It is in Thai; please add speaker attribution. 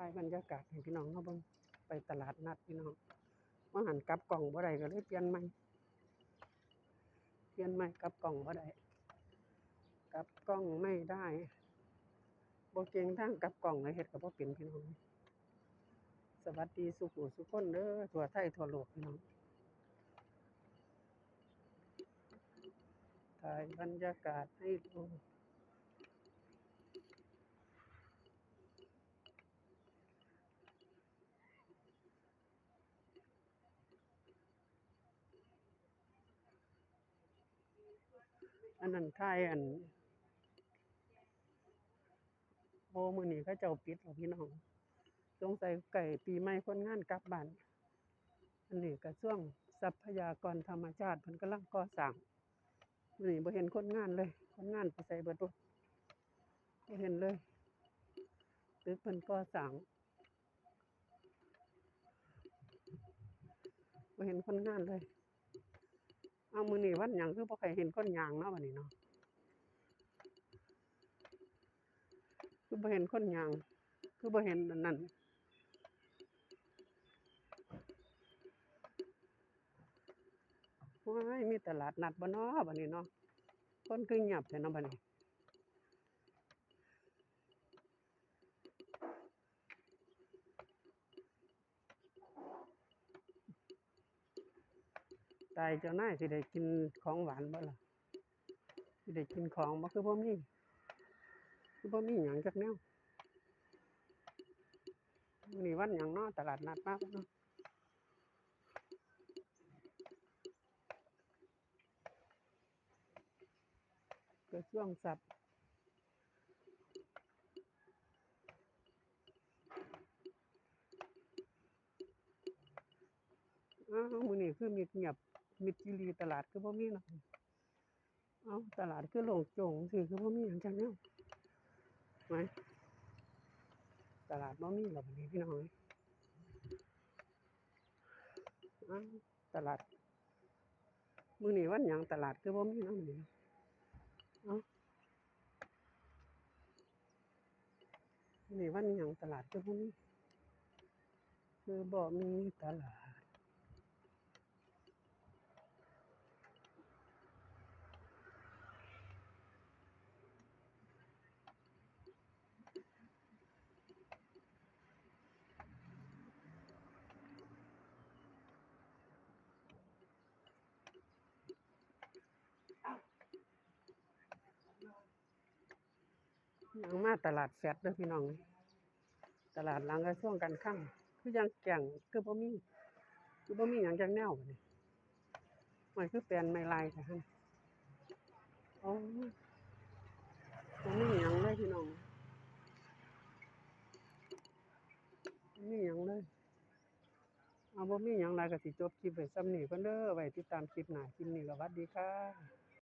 Speaker 1: ถ่ายบรรยากาศให้พี่น้องเขาเบิ่งไปตลาดนัดพี่น้องว่าหันกลับกล่องบ่ได้ก็เลยเปลี่ยนใหม่เปลี่ยนใหม่กลับกล่องบ่ได้กลับกล้องไม่ได้บ่เก่งทางกลับกล่องเลยเฮ็ดก็บ่เป็นพี่น้องสวัสดีสุขุสุขคนเด้อทั่วไทยทั่วโลกพี่น้องถ่ายบรรยากาศให้ดู อันนั้นถ่ายอันโบมือนี้เขาเจ้าปิดแล้วพี่น้องสงสัยไก่ปีใหม่คนงานกลับบ้านอันนี้ก็ช่วงทรัพยากรธรรมชาติเพิ่นกำลังก่อสร้างมือนี้บ่เห็นคนงานเลย คนงานไปไสเบิดบ่บ่เห็นเลยตึกเพิ่นก่อสร้างบ่เห็นคนงานเลย เอามือนี่วันยังคือบ่ค่อยเห็นก้นยางเนาะวันนี้เนาะคือบ่เห็นก้นยาง คือบ่เห็นอันนั้นว้ายมีตลาดนัดบ่เนาะวันนี้เนาะคนคือเงียบแท้เนาะวันนี้ ตายเจ้านายสิได้กินของหวานบ่ล่ะสิได้กินของบ่คือบ่มีคือบ่มีหยังจักแนวมื้อนี้วันหยังเนาะตลาดนัดมาบ่เนาะกระทรวงทรัพย์อ้าวมือนี้คือมิดเงียบ มิดจิลีตลาดคือบ่อมีเนาะเอ้าตลาดคือโล่งโจ่งสิคือบ่อมีหยังจังแนวไหมตลาดบ่อมีแล้วบัดนี้พี่น้องเอ้ยตลาดมื้อนี้วันยังตลาดคือบ่อมีเนาะมื้อนี้เอานี่วันยังตลาดคือบ่อมีคือบ่มีตลาด ยังมาตลาดแฟดเด้อพี่น้อง ตลาดหลังกระทรวงการคลังคือยังแก่งคือบ่มีคือบ่มีหยังจักแนวนี้มันคือแปลี่ยนไม่ลายค่ะหั่นโอ้บ่มีหยังเลยพี่น้องบ่มีหยังเลยเอาบ่มีหยังหลายก็สิจบคลิปไว้ซ้ำนี้เพิ่นเด้อไว้ติดตามคลิปหน้าคลิปนี้ก็หวัดดีค่ะ